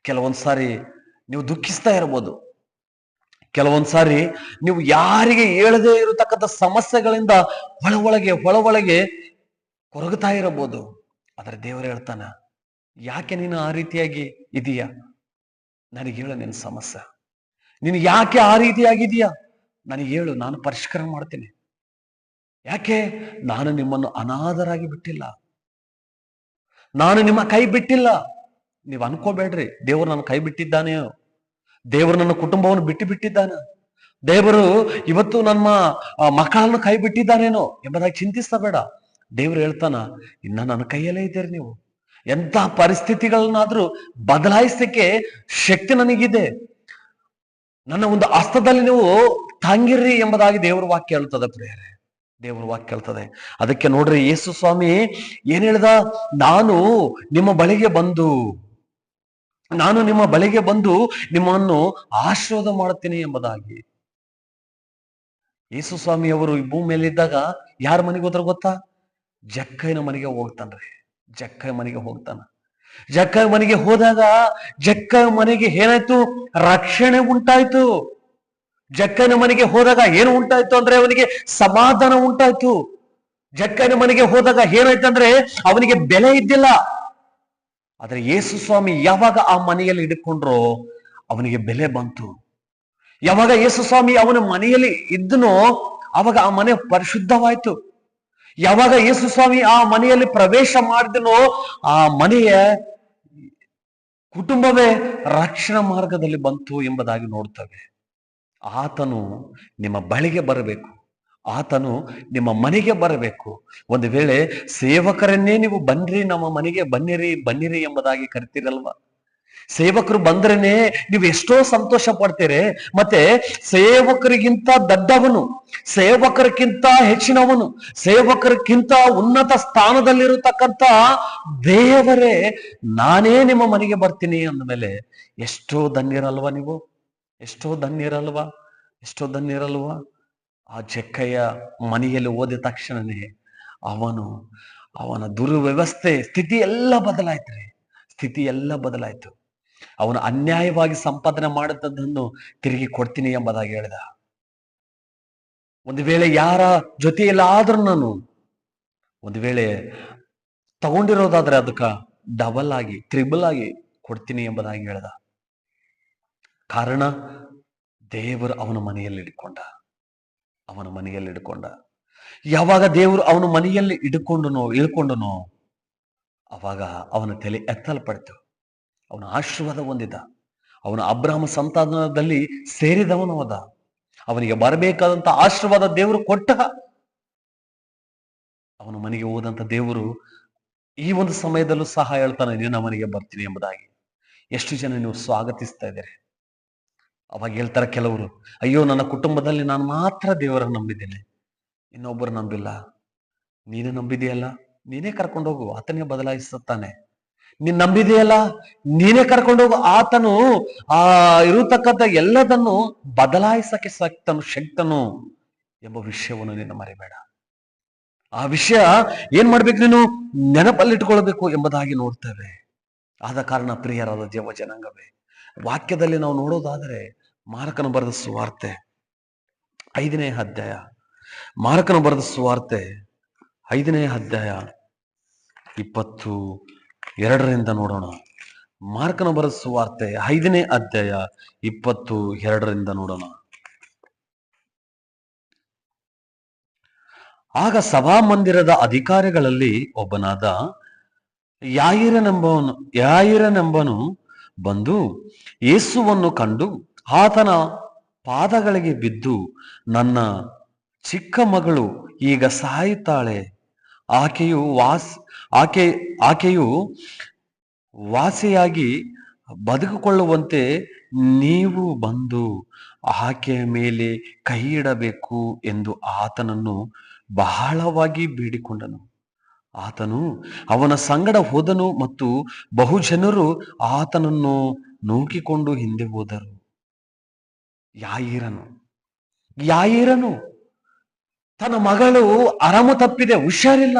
ಕೆಲವೊಂದು ಸಾರಿ ನೀವು ದುಃಖಿಸ್ತಾ ಇರಬಹುದು ಕೆಲವೊಂದು ಸಾರಿ ನೀವು ಯಾರಿಗೆ ಹೇಳದೇ ಇರತಕ್ಕಂಥ ಸಮಸ್ಯೆಗಳಿಂದ ಒಳ ಒಳಗೆ ಒಳ ಒಳಗೆ ಕೊರಗುತ್ತಾ ಇರಬಹುದು ಆದ್ರೆ ದೇವರು ಹೇಳ್ತಾನ, ಯಾಕೆ ನೀನು ಆ ರೀತಿಯಾಗಿ ಇದೀಯ? ನನಗೆ ಹೇಳು ನಿನ್ನ ಸಮಸ್ಯೆ. ನೀನು ಯಾಕೆ ಆ ರೀತಿಯಾಗಿದೀಯಾ ನನಗೆ ಹೇಳು, ನಾನು ಪರಿಷ್ಕಾರ ಮಾಡ್ತೀನಿ. ಯಾಕೆ? ನಾನು ನಿಮ್ಮನ್ನು ಅನಾಥರಾಗಿ ಬಿಟ್ಟಿಲ್ಲ. ನಾನು ನಿಮ್ಮ ಕೈ ಬಿಟ್ಟಿಲ್ಲ. ನೀವು ಅನ್ಕೋಬೇಡ್ರಿ, ದೇವರು ನನ್ನ ಕೈ ಬಿಟ್ಟಿದ್ದಾನೆ. ದೇವರು ನನ್ನ ಕುಟುಂಬವನ್ನು ಬಿಟ್ಟು ಬಿಟ್ಟಿದ್ದಾನೆ. ದೇವರು ಇವತ್ತು ನಮ್ಮ ಮಕ್ಕಳನ್ನು ಕೈ ಬಿಟ್ಟಿದ್ದಾನೇನೋ ಎಂಬುದಾಗಿ ಚಿಂತಿಸಬೇಡ. ದೇವರು ಹೇಳ್ತಾನ, ಇನ್ನ ನನ್ನ ಕೈಯಲ್ಲೇ ಇದ್ದೀರಿ ನೀವು. ಎಂತ ಪರಿಸ್ಥಿತಿಗಳನ್ನಾದ್ರೂ ಬದಲಾಯಿಸಲಿಕ್ಕೆ ಶಕ್ತಿ ನನಗಿದೆ. ನನ್ನ ಒಂದು ಹಸ್ತದಲ್ಲಿ ನೀವು ತಂಗಿರ್ರಿ ಎಂಬುದಾಗಿ ದೇವರು ವಾಕ್ಯ ಹೇಳ್ತದೆ ಪ್ರಿಯರೇ. ದೇವರ ವಾಕ್ಯ ಕೇಳ್ತದೆ. ಅದಕ್ಕೆ ನೋಡ್ರಿ ಯೇಸು ಸ್ವಾಮಿ ಏನ್ ಹೇಳ್ದ? ನಾನು ನಿಮ್ಮ ಬಳಿಗೆ ಬಂದು, ನಾನು ನಿಮ್ಮ ಬಳಿಗೆ ಬಂದು ನಿಮ್ಮನ್ನು ಆಶೀರ್ವಾದ ಮಾಡುತ್ತೇನೆ ಎಂಬುದಾಗಿ. ಯೇಸು ಸ್ವಾಮಿ ಅವರು ಈ ಭೂಮಿ ಇದ್ದಾಗ ಯಾರ ಮನೆಗೆ ಹೋದ್ರ ಗೊತ್ತಾ? ಜಕ್ಕಯ್ಯನ ಮನೆಗೆ ಹೋಗ್ತಾನ್ರಿ. ಜಕ್ಕಯ್ಯ ಮನೆಗೆ ಹೋಗ್ತಾನ. ಜಕ್ಕಯ್ಯ ಮನೆಗೆ ಹೋದಾಗ ಜಕ್ಕ ಮನೆಗೆ ಏನಾಯ್ತು? ರಕ್ಷಣೆ ಉಂಟಾಯ್ತು. ಜಕ್ಕನ ಮನೆಗೆ ಹೋದಾಗ ಏನು ಉಂಟಾಯ್ತು ಅಂದ್ರೆ ಅವನಿಗೆ ಸಮಾಧಾನ ಉಂಟಾಯ್ತು. ಜಕ್ಕನ ಮನೆಗೆ ಹೋದಾಗ ಏನಾಯ್ತು ಅಂದ್ರೆ ಅವನಿಗೆ ಬೆಲೆ ಇದ್ದಿಲ್ಲ. ಆದ್ರೆ ಯೇಸು ಸ್ವಾಮಿ ಯಾವಾಗ ಆ ಮನೆಯಲ್ಲಿ ಹಿಡ್ಕೊಂಡ್ರೋ ಅವನಿಗೆ ಬೆಲೆ ಬಂತು. ಯಾವಾಗ ಯೇಸು ಸ್ವಾಮಿ ಅವನ ಮನೆಯಲ್ಲಿ ಇದ್ದನೋ ಅವಾಗ ಆ ಮನೆ ಪರಿಶುದ್ಧವಾಯ್ತು. ಯಾವಾಗ ಯೇಸು ಸ್ವಾಮಿ ಆ ಮನೆಯಲ್ಲಿ ಪ್ರವೇಶ ಮಾಡಿದನೋ ಆ ಮನೆಯ ಕುಟುಂಬವೇ ರಕ್ಷಣಾ ಮಾರ್ಗದಲ್ಲಿ ಬಂತು ಎಂಬುದಾಗಿ ನೋಡ್ತೇವೆ. ಆತನು ನಿಮ್ಮ ಬಳಿಗೆ ಬರಬೇಕು. ಆತನು ನಿಮ್ಮ ಮನೆಗೆ ಬರಬೇಕು. ಒಂದು ವೇಳೆ ಸೇವಕರನ್ನೇ ನೀವು ಬನ್ನಿರಿ ನಮ್ಮ ಮನೆಗೆ ಬನ್ನಿರಿ ಬನ್ನಿರಿ ಎಂಬುದಾಗಿ ಕರಿತೀರಲ್ವ? ಸೇವಕರು ಬಂದ್ರೇನೆ ನೀವು ಎಷ್ಟೋ ಸಂತೋಷ ಪಡ್ತೀರಿ, ಮತ್ತೆ ಸೇವಕರಿಗಿಂತ ದಡ್ಡವನು, ಸೇವಕರಿಗಿಂತ ಹೆಚ್ಚಿನವನು, ಸೇವಕರಿಗಿಂತ ಉನ್ನತ ಸ್ಥಾನದಲ್ಲಿರತಕ್ಕಂತ ದೇವರೇ, ನಾನೇ ನಿಮ್ಮ ಮನೆಗೆ ಬರ್ತೀನಿ ಅಂದಮೇಲೆ ಎಷ್ಟೋ ಧನ್ಯರಲ್ವಾ ನೀವು? ಎಷ್ಟೋ ಧನ್ಯರಲ್ವಾ ಎಷ್ಟೋ ಧನ್ಯರಲ್ವಾ ಆ ಜಕ್ಕಯ್ಯ ಮನೆಯಲ್ಲಿ ಓದಿದ ತಕ್ಷಣನೇ ಅವನು, ಅವನ ದುರ್ವ್ಯವಸ್ಥೆ, ಸ್ಥಿತಿ ಎಲ್ಲ ಬದಲಾಯ್ತು ಸ್ಥಿತಿ ಎಲ್ಲ ಬದಲಾಯ್ತು. ಅವನು ಅನ್ಯಾಯವಾಗಿ ಸಂಪಾದನೆ ಮಾಡಿದ್ದನ್ನು ತಿರುಗಿ ಕೊಡ್ತೀನಿ ಎಂಬುದಾಗಿ ಹೇಳಿದ. ಒಂದು ವೇಳೆ ಯಾರ ಜೊತೆಯಲ್ಲಾದ್ರೂ ನಾನು, ಒಂದು ವೇಳೆ ತಗೊಂಡಿರೋದಾದ್ರೆ ಅದಕ್ಕ ಡಬಲ್ ಆಗಿ ತ್ರಿಬಲ್ ಆಗಿ ಕೊಡ್ತೀನಿ ಎಂಬುದಾಗಿ ಹೇಳ್ದ. ಕಾರಣ ದೇವರು ಅವನ ಮನೆಯಲ್ಲಿ ಇಡ್ಕೊಂಡ ಅವನ ಮನೆಯಲ್ಲಿ ಇಡ್ಕೊಂಡ ಯಾವಾಗ ದೇವರು ಅವನ ಮನೆಯಲ್ಲಿ ಇಡ್ಕೊಂಡನೋ ಇಳ್ಕೊಂಡನೋ, ಅವಾಗ ಅವನ ತಲೆ ಎತ್ತಲ್ಪಡ್ತು. ಅವನ ಆಶೀರ್ವಾದ ಹೊಂದಿದ. ಅವನ ಅಬ್ರಾಹ್ಮ ಸಂತಾನದಲ್ಲಿ ಸೇರಿದವನು ಅದ. ಅವನಿಗೆ ಬರಬೇಕಾದಂತ ಆಶೀರ್ವಾದ ದೇವರು ಕೊಟ್ಟ. ಅವನ ಮನೆಗೆ ಹೋದಂತ ದೇವರು ಈ ಒಂದು ಸಮಯದಲ್ಲೂ ಸಹ ಹೇಳ್ತಾನೆ, ನೀನು ಮನೆಗೆ ಬರ್ತೀನಿ ಎಂಬುದಾಗಿ. ಎಷ್ಟು ಜನ ನೀವು ಸ್ವಾಗತಿಸ್ತಾ ಇದ್ದೀರಿ? ಅವಾಗ ಹೇಳ್ತಾರೆ ಕೆಲವರು, ಅಯ್ಯೋ, ನನ್ನ ಕುಟುಂಬದಲ್ಲಿ ನಾನು ಮಾತ್ರ ದೇವರನ್ನು ನಂಬಿದ್ದೇನೆ. ಇನ್ನೊಬ್ಬರು ನಂಬಿಲ್ಲ. ನೀನು ನಂಬಿದೆಯಲ್ಲ? ನೀನೇ ಕರ್ಕೊಂಡೋಗು ಆತನೇ ಬದಲಾಯಿಸುತ್ತಾನೆ. ನೀನ್ ನಂಬಿದೆಯಲ್ಲ? ನೀನೇ ಕರ್ಕೊಂಡೋಗು ಆತನು ಆ ಇರತಕ್ಕಂಥ ಎಲ್ಲದನ್ನು ಬದಲಾಯಿಸಕ್ಕೆ ಸಕ್ತನು, ಶಕ್ತನು ಎಂಬ ವಿಷಯವನ್ನು ನೀನು ಮರಿಬೇಡ. ಆ ವಿಷಯ ಏನ್ ಮಾಡ್ಬೇಕು ನೀನು? ನೆನಪಲ್ಲಿಟ್ಕೊಳ್ಬೇಕು ಎಂಬುದಾಗಿ ನೋಡ್ತೇವೆ. ಆದ ಕಾರಣ ಪ್ರಿಯರಾದ ದೇವ ಜನಾಂಗವೇ ವಾಕ್ಯದಲ್ಲಿ ನಾವು ನೋಡೋದಾದರೆ ಮಾರಕನು ಬರೆದ ಸುವಾರ್ತೆ. ಐದನೇ ಅಧ್ಯಾಯ. ಮಾರಕನ ಬರೆದ ಸುವಾರ್ತೆ ಐದನೇ ಅಧ್ಯಾಯ ಇಪ್ಪತ್ತು ಎರಡರಿಂದ ನೋಡೋಣ. ಮಾರ್ಕನ ಬರೆದ ಸುವಾರ್ತೆ ಐದನೇ ಅಧ್ಯಾಯ ಇಪ್ಪತ್ತು ಎರಡರಿಂದ ನೋಡೋಣ. ಆಗ ಸಭಾ ಮಂದಿರದ ಅಧಿಕಾರಿಗಳಲ್ಲಿ ಒಬ್ಬನಾದ ಯಾಯಿರನೆಂಬವನು, ಯಾಯಿರನೆಂಬನು ಬಂದು ಯೇಸುವನ್ನು ಕಂಡು ಆತನ ಪಾದಗಳಿಗೆ ಬಿದ್ದು ನನ್ನ ಚಿಕ್ಕ ಮಗಳು ಈಗ ಸಾಯುತ್ತಾಳೆ. ಆಕೆಯು ವಾಸ್, ಆಕೆ, ಆಕೆಯು ವಾಸಿಯಾಗಿ ಬದುಕಿಕೊಳ್ಳುವಂತೆ ನೀವು ಬಂದು ಆಕೆಯ ಮೇಲೆ ಕೈ ಇಡಬೇಕು ಎಂದು ಆತನನ್ನು ಬಹಳವಾಗಿ ಬೇಡಿಕೊಂಡನು. ಆತನು ಅವನ ಸಂಗಡ ಹೋದನು ಮತ್ತು ಬಹುಜನರು ಆತನನ್ನು ನೂಕಿಕೊಂಡು ಹಿಂದೆ ಹೋದರು. ಯಾಯಿರನು. ಯಾಯಿರನು. ತನ್ನ ಮಗಳು ಅರಮು ತಪ್ಪಿದೆ, ಹುಷಾರಿಲ್ಲ.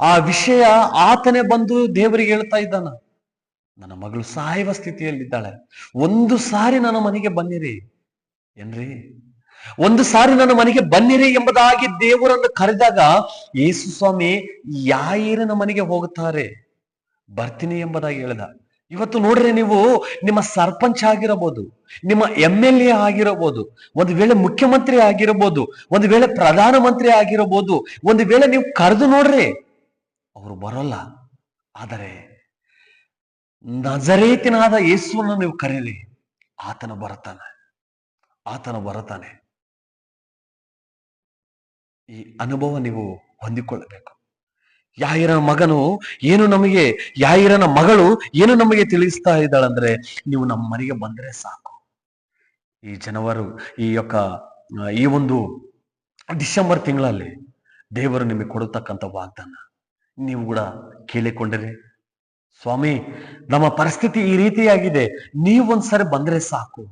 ಆ ವಿಷಯ ಆತನೇ ಬಂದು ದೇವರಿಗೆ ಹೇಳ್ತಾ ಇದ್ದಾನ. ನನ್ನ ಮಗಳು ಸಾಯುವ ಸ್ಥಿತಿಯಲ್ಲಿದ್ದಾಳೆ. ಒಂದು ಸಾರಿ ನನ್ನ ಮನೆಗೆ ಬನ್ನಿರಿ. ಏನ್ರಿ? ಒಂದು ಸಾರಿ ನನ್ನ ಮನೆಗೆ ಬನ್ನಿರಿ ಎಂಬುದಾಗಿ ದೇವರನ್ನು ಕರೆದಾಗ ಯೇಸು ಸ್ವಾಮಿ ಯಾಯಿರನ ಮನೆಗೆ ಹೋಗುತ್ತಾರೆ. ಬರ್ತೀನಿ ಎಂಬುದಾಗಿ ಹೇಳಿದ. ಇವತ್ತು ನೋಡ್ರಿ ನೀವು ನಿಮ್ಮ ಸರ್ಪಂಚ್ ಆಗಿರಬಹುದು ನಿಮ್ಮ ಎಂ ಎಲ್ ಎ ಆಗಿರಬಹುದು ಒಂದು ವೇಳೆ ಮುಖ್ಯಮಂತ್ರಿ ಆಗಿರಬಹುದು ಒಂದು ವೇಳೆ ಪ್ರಧಾನ ಮಂತ್ರಿ ಆಗಿರಬಹುದು ಒಂದು ವೇಳೆ ನೀವು ಕರೆದು ನೋಡ್ರಿ, ಅವರು ಬರೋಲ್ಲ. ಆದರೆ ನಜರೇತಿನಾದ ಯೇಸುವನ್ನು ನೀವು ಕರೀರಿ, ಆತನ ಬರುತ್ತಾನೆ, ಆತನು ಬರುತ್ತಾನೆ. ಈ ಅನುಭವ ನೀವು ಹೊಂದಿಕೊಳ್ಳಬೇಕು. ಯಾಯಿರನ ಮಗನು ಏನು ನಮಗೆ ಯಾಯಿರನ ಮಗಳು ಏನು ನಮಗೆ ತಿಳಿಸ್ತಾ ಇದ್ದಾಳಂದ್ರೆ ನೀವು ನಮ್ಮ ಮನೆಗೆ ಬಂದ್ರೆ ಸಾಕು ಈ ಜನವರು ಈ యొక్క ಆ, ಈ ಒಂದು ಡಿಸೆಂಬರ್ ತಿಂಗಳಲ್ಲಿ ದೇವರು ನಿಮಗೆ ಕೊಡತಕ್ಕಂಥ ವಾಗ್ದಾನ ನೀವು ಕೂಡ ಕೇಳಿಕೊಂಡರೆ ಸ್ವಾಮಿ ನಮ್ಮ ಪರಿಸ್ಥಿತಿ ಈ ರೀತಿಯಾಗಿದೆ ನೀವೊಂದ್ಸರಿ ಬಂದ್ರೆ ಸಾಕು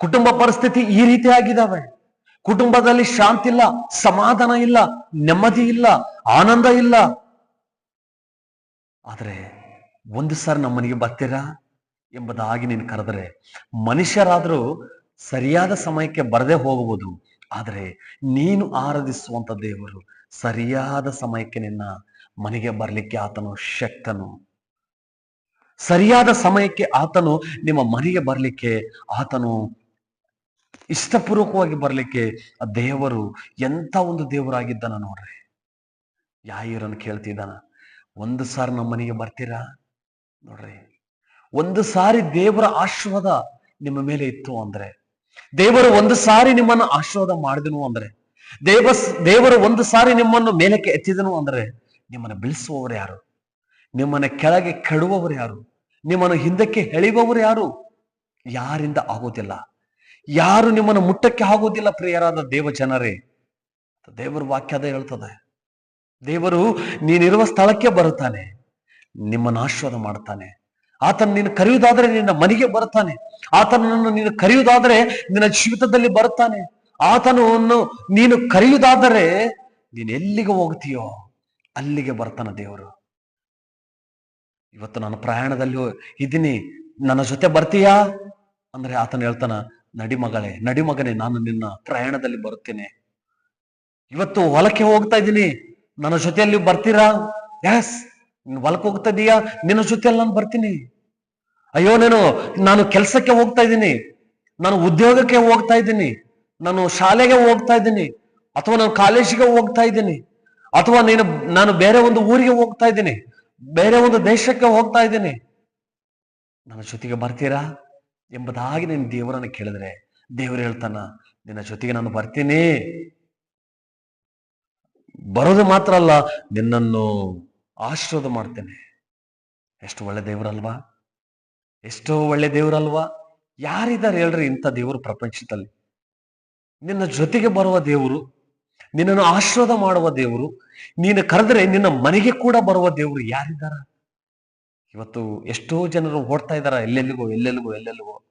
ಕುಟುಂಬ ಪರಿಸ್ಥಿತಿ ಈ ರೀತಿ ಆಗಿದಾವೆ ಕುಟುಂಬದಲ್ಲಿ ಶಾಂತಿ ಇಲ್ಲ ಸಮಾಧಾನ ಇಲ್ಲ, ನೆಮ್ಮದಿ ಇಲ್ಲ, ಆನಂದ ಇಲ್ಲ. ಆದರೆ ಒಂದು ಸಾರಿ ನಮ್ಮ ಮನೆಗೆ ಬರ್ತೀರಾ ಎಂಬುದಾಗಿ ನೀನು ಕರೆದರೆ, ಮನುಷ್ಯರಾದರೂ ಸರಿಯಾದ ಸಮಯಕ್ಕೆ ಬರದೆ ಹೋಗಬಹುದು ಆದರೆ ನೀನು ಆರಾಧಿಸುವಂತ ದೇವರು ಸರಿಯಾದ ಸಮಯಕ್ಕೆ ನಿನ್ನ ಮನೆಗೆ ಬರಲಿಕ್ಕೆ ಆತನು ಶಕ್ತನು. ಸರಿಯಾದ ಸಮಯಕ್ಕೆ ಆತನು ನಿಮ್ಮ ಮನೆಗೆ ಬರಲಿಕ್ಕೆ ಆತನು ಇಷ್ಟಪೂರ್ವಕವಾಗಿ ಬರಲಿಕ್ಕೆ ಆ ದೇವರು ಎಂಥ ಒಂದು ದೇವರಾಗಿದ್ದಾನ ನೋಡ್ರಿ. ಯಾಯಿರನ್ನು ಕೇಳ್ತಿದ್ದಾನ, ಒಂದು ಸಾರಿ ನಮ್ಮ ಮನೆಗೆ ಬರ್ತೀರಾ? ನೋಡ್ರಿ. ಒಂದು ಸಾರಿ ದೇವರ ಆಶೀರ್ವಾದ ನಿಮ್ಮ ಮೇಲೆ ಇತ್ತು ಅಂದ್ರೆ, ದೇವರು ಒಂದು ಸಾರಿ ನಿಮ್ಮನ್ನು ಆಶೀರ್ವಾದ ಮಾಡಿದನು ಅಂದ್ರೆ, ದೇವ ದೇವರು ಒಂದು ಸಾರಿ ನಿಮ್ಮನ್ನು ಮೇಲಕ್ಕೆ ಎತ್ತಿದನು ಅಂದ್ರೆ, ನಿಮ್ಮನ್ನು ಬೆಳೆಸುವವರು ಯಾರು? ನಿಮ್ಮನ್ನ ಕೆಳಗೆ ಕೆಡುವವರು ಯಾರು? ನಿಮ್ಮನ್ನು ಹಿಂದಕ್ಕೆ ಎಳೆಯುವವರು ಯಾರು? ಯಾರಿಂದ ಆಗೋದಿಲ್ಲ. ಯಾರು ನಿಮ್ಮನ್ನು ಮುಟ್ಟಕ್ಕೆ ಆಗೋದಿಲ್ಲ ಪ್ರಿಯರಾದ ದೇವ ಜನರೇ. ದೇವರ ವಾಕ್ಯದ ಹೇಳ್ತದೆ. ದೇವರು ನೀನಿರುವ ಸ್ಥಳಕ್ಕೆ ಬರುತ್ತಾನೆ. ನಿಮ್ಮನ್ನು ಆಶೀರ್ವಾದ ಮಾಡ್ತಾನೆ ಆತನ ನೀನು ಕರೆಯುವುದಾದ್ರೆ ನಿನ್ನ ಮನೆಗೆ ಬರುತ್ತಾನೆ. ಆತನನ್ನು ನೀನು ಕರೆಯುವುದಾದ್ರೆ ನಿನ್ನ ಜೀವಿತದಲ್ಲಿ ಬರುತ್ತಾನೆ. ಆತನನ್ನು ನೀನು ಕರೆಯುವುದಾದರೆ ನೀನು ಎಲ್ಲಿಗೆ ಹೋಗ್ತೀಯೋ ಅಲ್ಲಿಗೆ ಬರ್ತಾನೆ ದೇವರು. ಇವತ್ತು ನಾನು ಪ್ರಯಾಣದಲ್ಲಿ ಇದ್ದೀನಿ. ನನ್ನ ಜೊತೆ ಬರ್ತೀಯಾ? ಅಂದ್ರೆ ಆತನ ಹೇಳ್ತಾನ ನಡಿ ಮಗಳೇ ನಾನು ನಿನ್ನ ಪ್ರಯಾಣದಲ್ಲಿ ಬರುತ್ತೇನೆ. ಇವತ್ತು ಹೊಲಕ್ಕೆ ಹೋಗ್ತಾ ಇದ್ದೀನಿ. ನನ್ನ ಜೊತೆಯಲ್ಲಿ ಬರ್ತೀರಾ? ಎಸ್ ಹೊಲಕ್ಕೆ ಹೋಗ್ತಾ ಇದೀಯಾ? ನಿನ್ನ ಜೊತೆಯಲ್ಲಿ ನಾನು ಬರ್ತೀನಿ. ಅಯ್ಯೋ, ನಾನು ನಾನು ಕೆಲಸಕ್ಕೆ ಹೋಗ್ತಾ ಇದ್ದೀನಿ ನಾನು ಉದ್ಯೋಗಕ್ಕೆ ಹೋಗ್ತಾ ಇದ್ದೀನಿ ನಾನು ಶಾಲೆಗೆ ಹೋಗ್ತಾ ಇದ್ದೀನಿ ಅಥವಾ ನಾನು ಕಾಲೇಜಿಗೆ ಹೋಗ್ತಾ ಇದ್ದೀನಿ ಅಥವಾ ನೀನು, ನಾನು ಬೇರೆ ಒಂದು ಊರಿಗೆ ಹೋಗ್ತಾ ಇದ್ದೀನಿ ಬೇರೆ ಒಂದು ದೇಶಕ್ಕೆ ಹೋಗ್ತಾ ಇದ್ದೀನಿ ನನ್ನ ಜೊತೆಗೆ ಬರ್ತೀರಾ? ಎಂಬುದಾಗಿ ನೀನು ದೇವರನ್ನು ಕೇಳಿದ್ರೆ ದೇವರು ಹೇಳ್ತಾನ, ನಿನ್ನ ಜೊತೆಗೆ ನಾನು ಬರ್ತೀನಿ. ಬರೋದು ಮಾತ್ರ ಅಲ್ಲ, ನಿನ್ನನ್ನು ಆಶೀರ್ವಾದ ಮಾಡ್ತೇನೆ. ಎಷ್ಟು ಒಳ್ಳೆ ದೇವರಲ್ವಾ? ಎಷ್ಟೋ ಒಳ್ಳೆ ದೇವರಲ್ವಾ? ಯಾರಿದ್ದಾರೆ ಹೇಳ್ರಿ ಇಂಥ ದೇವರು ಪ್ರಪಂಚದಲ್ಲಿ? ನಿನ್ನ ಜೊತೆಗೆ ಬರುವ ದೇವರು, ನಿನ್ನನ್ನು ಆಶೀರ್ವಾದ ಮಾಡುವ ದೇವರು, ನೀನು ಕರೆದ್ರೆ ನಿನ್ನ ಮನೆಗೆ ಕೂಡ ಬರುವ ದೇವರು ಯಾರಿದ್ದಾರ? ಇವತ್ತು ಎಷ್ಟೋ ಜನರು ಓಡ್ತಾ ಇದ್ದಾರ ಎಲ್ಲೆಲ್ಲಿಗೋ ಎಲ್ಲೆಲ್ಲಿಗೋ ಎಲ್ಲೆಲ್ಲಿಗೋ.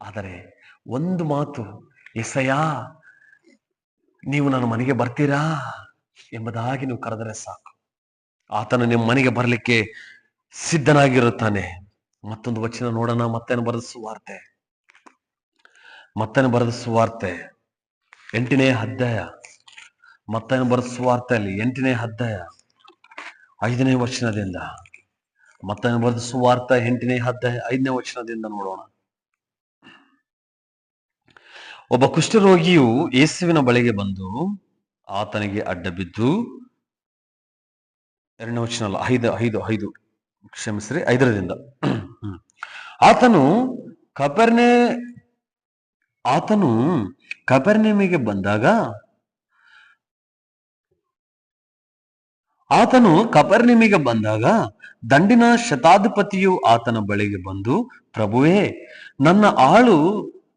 ಆದರೆ ಒಂದು ಮಾತು ಎಸಯ ನೀವು ನನ್ನ ಮನೆಗೆ ಬರ್ತೀರಾ ಎಂಬುದಾಗಿ ನೀವು ಕರೆದರೆ ಸಾಕು. ಆತನು ನಿಮ್ಮ ಮನೆಗೆ ಬರಲಿಕ್ಕೆ ಸಿದ್ಧನಾಗಿರುತ್ತಾನೆ. ಮತ್ತೊಂದು ವಚನ ನೋಡೋಣ, ಮತ್ತೇನು ಬರೆದ ಸುವಾರ್ತೆ ಮತ್ತೇನು ಬರೆದ ಸುವಾರ್ತೆ ಎಂಟನೇ ಅಧ್ಯಾಯ. ಮತ್ತೇನು ಬರೆದ ಸುವಾರ್ತೆಯಲ್ಲಿ ಎಂಟನೇ ಅಧ್ಯಾಯ. ಐದನೇ ವಚನದಿಂದ. ಮತ್ತೇನು ಬರೆದ ಸುವಾರ್ತೆ ಎಂಟನೇ ಹದ್ದ ಐದನೇ ವಚನದಿಂದ ನೋಡೋಣ ಒಬ್ಬ ಕುಷ್ಠರೋಗಿಯು ಯೇಸುವಿನ ಬಳಿಗೆ ಬಂದು ಆತನಿಗೆ ಅಡ್ಡ ಬಿದ್ದು ಎರಡನೇ ವಚನ ಅಲ್ಲ, ಐದು ಐದು ಐದು, ಕ್ಷಮಿಸ್ರಿ, ಐದರದಿಂದ. ಆತನು ಕಪರ್ನೆ, ಆತನು ಕಪರ್ನೆಮಿಗೆ ಬಂದಾಗ ಆತನು ಕಪರ್ನಿಮಿಗೆ ಬಂದಾಗ ದಂಡಿನ ಶತಾಧಿಪತಿಯು ಆತನ ಬಳಿಗೆ ಬಂದು, ಪ್ರಭುವೇ, ನನ್ನ ಆಳು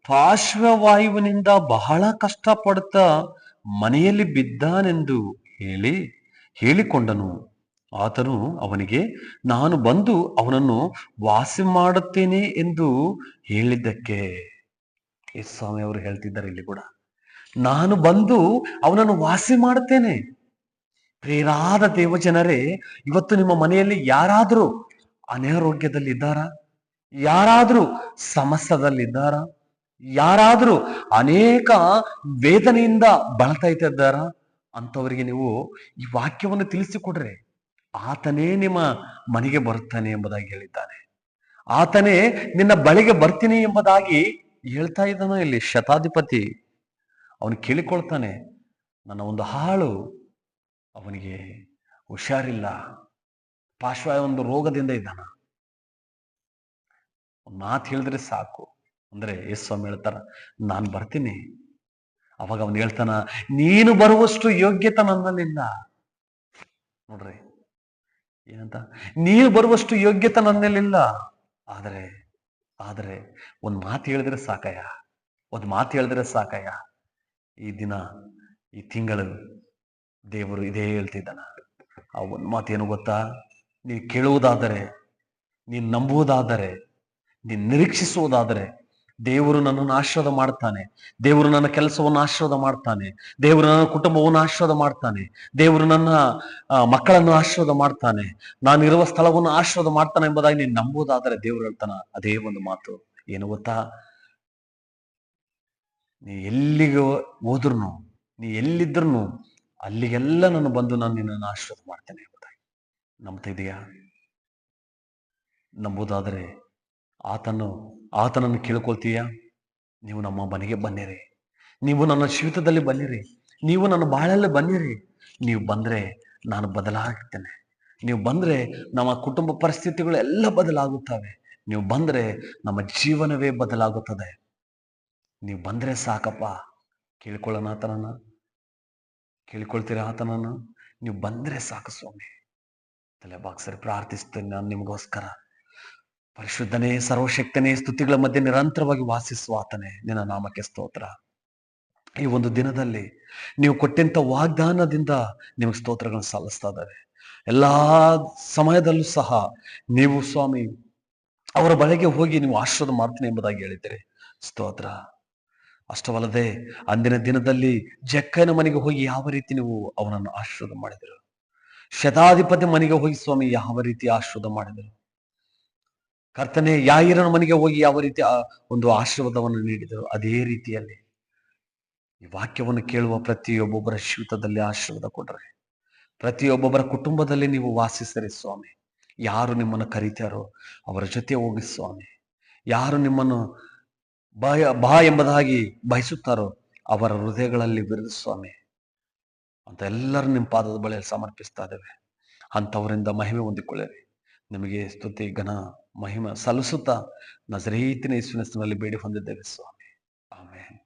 ಪಾರ್ಶ್ವವಾಯುವಿನಿಂದ ಬಹಳ ಕಷ್ಟಪಡುತ್ತಾ ಮನೆಯಲ್ಲಿ ಬಿದ್ದಾನೆಂದು ಹೇಳಿ, ಹೇಳಿಕೊಂಡನು. ಆತನು ಅವನಿಗೆ, ನಾನು ಬಂದು ಅವನನ್ನು ವಾಸಿ ಮಾಡುತ್ತೇನೆ ಎಂದು ಹೇಳಿದ್ದಕ್ಕೆ. ಸ್ವಾಮಿ ಅವರು ಹೇಳ್ತಿದ್ದಾರೆ ಇಲ್ಲಿ ಕೂಡ. ನಾನು ಬಂದು ಅವನನ್ನು ವಾಸಿ ಮಾಡುತ್ತೇನೆ. ಪ್ರಿಯರಾದ ದೇವಜನರೇ, ಇವತ್ತು ನಿಮ್ಮ ಮನೆಯಲ್ಲಿ ಯಾರಾದರೂ ಅನಾರೋಗ್ಯದಲ್ಲಿ ಇದ್ದಾರಾ ಯಾರಾದರೂ ಸಮಸ್ಯದಲ್ಲಿದ್ದಾರಾ? ಯಾರಾದರೂ ಅನೇಕ ವೇದನೆಯಿಂದ ಬಳತಾ ಇದ್ದಾರಾ? ಅಂಥವರಿಗೆ ನೀವು ಈ ವಾಕ್ಯವನ್ನು ತಿಳಿಸಿಕೊಡ್ರೆ. ಆತನೇ ನಿಮ್ಮ ಮನೆಗೆ ಬರುತ್ತಾನೆ ಎಂಬುದಾಗಿ ಹೇಳಿದ್ದಾನೆ. ಆತನೇ ನಿನ್ನ ಬಳಿಗೆ ಬರ್ತೀನಿ ಎಂಬುದಾಗಿ ಹೇಳ್ತಾ ಇದ್ದಾನ ಇಲ್ಲಿ ಶತಾಧಿಪತಿ? ಅವನು ಕೇಳಿಕೊಳ್ತಾನೆ, ನನ್ನ ಒಂದು ಹಾಳು ಅವನಿಗೆ ಹುಷಾರಿಲ್ಲ. ಪಾರ್ಶ್ವ ಒಂದು ರೋಗದಿಂದ ಇದ್ದಾನ. ಮಾತು ಹೇಳಿದ್ರೆ ಸಾಕು. ಅಂದ್ರೆ ಯೇಸು ಸ್ವಾಮಿ ಹೇಳ್ತಾರ, ನಾನು ಬರ್ತೀನಿ. ಅವಾಗ ಅವನು ಹೇಳ್ತಾನ, ನೀನು ಬರುವಷ್ಟು ಯೋಗ್ಯತೆ ನನ್ನಲ್ಲಿಲ್ಲ. ನೋಡ್ರಿ, ಏನಂತ? ನೀನು ಬರುವಷ್ಟು ಯೋಗ್ಯತೆ ನನ್ನಲ್ಲಿಲ್ಲ. ಆದರೆ ಆದರೆ ಒಂದು ಮಾತು ಹೇಳಿದ್ರೆ ಸಾಕಯ್ಯ. ಒಂದು ಮಾತು ಹೇಳಿದ್ರೆ ಸಾಕಯ್ಯ. ಈ ದಿನ, ಈ ತಿಂಗಳು ದೇವರು ಇದೇ ಹೇಳ್ತಿದ್ದಾನ. ಆ ಒಂದು ಮಾತೇನು ಗೊತ್ತಾ? ನೀನು ಕೇಳುವುದಾದರೆ, ನೀನು ನಂಬುವುದಾದರೆ, ನೀನು ನಿರೀಕ್ಷಿಸುವುದಾದರೆ ದೇವರು ನನ್ನನ್ನು ಆಶೀರ್ವಾದ ಮಾಡ್ತಾನೆ. ದೇವರು ನನ್ನ ಕೆಲಸವನ್ನು ಆಶೀರ್ವಾದ ಮಾಡ್ತಾನೆ. ದೇವರು ನನ್ನ ಕುಟುಂಬವನ್ನು ಆಶೀರ್ವಾದ ಮಾಡ್ತಾನೆ. ದೇವರು ನನ್ನ ಮಕ್ಕಳನ್ನು ಆಶೀರ್ವಾದ ಮಾಡ್ತಾನೆ. ನಾನಿರುವ ಸ್ಥಳವನ್ನು ಆಶೀರ್ವಾದ ಮಾಡ್ತಾನೆ ಎಂಬುದಾಗಿ ನೀನು ನಂಬುವುದಾದರೆ ದೇವರು ಹೇಳ್ತಾನ. ಅದೇ ಒಂದು ಮಾತು. ಏನು ಗೊತ್ತಾ? ನೀ ಎಲ್ಲಿಗೆ ಹೋದ್ರು ನೀ ಎಲ್ಲಿದ್ರು ಅಲ್ಲಿಗೆಲ್ಲ ನಾನು ಬಂದು ನಾನು ನಿನ್ನನ್ನು ಆಶೀರ್ವಾದ ಮಾಡ್ತೇನೆ ಎಂಬುದಾಗಿ. ನಂಬ್ತಾ ಇದೆಯಾ? ನಂಬುದಾದರೆ ಆತನು, ಆತನನ್ನು ಕೇಳ್ಕೊಳ್ತೀಯ? ನೀವು ನಮ್ಮ ಮನೆಗೆ ಬನ್ನಿರಿ. ನೀವು ನನ್ನ ಜೀವಿತದಲ್ಲಿ ಬನ್ನಿರಿ. ನೀವು ನನ್ನ ಬಾಳಲ್ಲಿ ಬನ್ನಿರಿ. ನೀವು ಬಂದರೆ ನಾನು ಬದಲಾಗ್ತೇನೆ. ನೀವು ಬಂದರೆ ನಮ್ಮ ಕುಟುಂಬ ಪರಿಸ್ಥಿತಿಗಳು ಎಲ್ಲ ಬದಲಾಗುತ್ತವೆ. ನೀವು ಬಂದರೆ ನಮ್ಮ ಜೀವನವೇ ಬದಲಾಗುತ್ತದೆ. ನೀವು ಬಂದರೆ ಸಾಕಪ್ಪ. ಕೇಳ್ಕೊಳ್ಳೋಣ ಆತನನ್ನ. ಕೇಳ್ಕೊಳ್ತೀರಾ ಆತನನ್ನು? ನೀವು ಬಂದ್ರೆ ಸಾಕು ಸ್ವಾಮಿ. ತಲೆ ಬಾಕ್ಸರಿ ಪ್ರಾರ್ಥಿಸ್ತೇನೆ ನಾನು ನಿಮಗೋಸ್ಕರ. ಪರಿಶುದ್ಧನೇ, ಸರ್ವಶಕ್ತನೇ, ಸ್ತುತಿಗಳ ಮಧ್ಯೆ ನಿರಂತರವಾಗಿ ವಾಸಿಸುವ ಆತನೇ ನಿನ್ನ ನಾಮಕ್ಕೆ ಸ್ತೋತ್ರ. ಈ ಒಂದು ದಿನದಲ್ಲಿ ನೀವು ಕೊಟ್ಟಂತ ವಾಗ್ದಾನದಿಂದ ನಿಮಗೆ ಸ್ತೋತ್ರಗಳನ್ನು ಸಲ್ಲಿಸ್ತಾ ಇದ್ದಾರೆ. ಎಲ್ಲಾ ಸಮಯದಲ್ಲೂ ಸಹ ನೀವು ಸ್ವಾಮಿ ಅವರ ಬಳಿಗೆ ಹೋಗಿ ನೀವು ಆಶ್ರದ ಮಾಡ್ತೀನಿ ಎಂಬುದಾಗಿ ಹೇಳಿದ್ದೀರಿ. ಸ್ತೋತ್ರ. ಅಷ್ಟವಲ್ಲದೆ ಅಂದಿನ ದಿನದಲ್ಲಿ ಜಕ್ಕನ ಮನೆಗೆ ಹೋಗಿ ಯಾವ ರೀತಿ ನೀವು ಅವನನ್ನು ಆಶೀರ್ವಾದ ಮಾಡಿದರು? ಶತಾಧಿಪತಿ ಮನೆಗೆ ಹೋಗಿ ಸ್ವಾಮಿ ಯಾವ ರೀತಿ ಆಶೀರ್ವಾದ ಮಾಡಿದರು? ಕರ್ತನೆ ಯಾಯಿರನ ಮನೆಗೆ ಹೋಗಿ ಯಾವ ರೀತಿ ಒಂದು ಆಶೀರ್ವಾದವನ್ನು ನೀಡಿದರು? ಅದೇ ರೀತಿಯಲ್ಲಿ ಈ ವಾಕ್ಯವನ್ನು ಕೇಳುವ ಪ್ರತಿಯೊಬ್ಬೊಬ್ಬರ ಜೀವಿತದಲ್ಲಿ ಆಶೀರ್ವಾದ ಕೊಡ್ರೆ. ಪ್ರತಿಯೊಬ್ಬೊಬ್ಬರ ಕುಟುಂಬದಲ್ಲಿ ನೀವು ವಾಸಿಸರಿ ಸ್ವಾಮಿ. ಯಾರು ನಿಮ್ಮನ್ನು ಕರೀತಾರೋ ಅವರ ಜೊತೆ ಹೋಗಿ ಸ್ವಾಮಿ. ಯಾರು ನಿಮ್ಮನ್ನು ಭಯ ಬಾ ಎಂಬುದಾಗಿ ಬಯಸುತ್ತಾರೋ ಅವರ ಹೃದಯಗಳಲ್ಲಿ ಬಿರುದು ಸ್ವಾಮಿ. ಅಂತ ಎಲ್ಲರೂ ನಿಮ್ಮ ಪಾದದ ಬಳಿಯಲ್ಲಿ ಸಮರ್ಪಿಸ್ತಾ ಇದ್ದೇವೆ. ಅಂಥವರಿಂದ ಮಹಿಮೆ ಹೊಂದಿಕೊಳ್ಳಿರಿ. ನಿಮಗೆ ಸ್ತುತಿ, ಘನ, ಮಹಿಮೆ ಸಲ್ಲಿಸುತ್ತಾ ನಜರೀತಿನ ಯೇಸುವಿನ ಹೆಸರಿನಲ್ಲಿ ಬೇಡಿ ಹೊಂದಿದ್ದೇವೆ ಸ್ವಾಮಿ. ಆಮೇಲೆ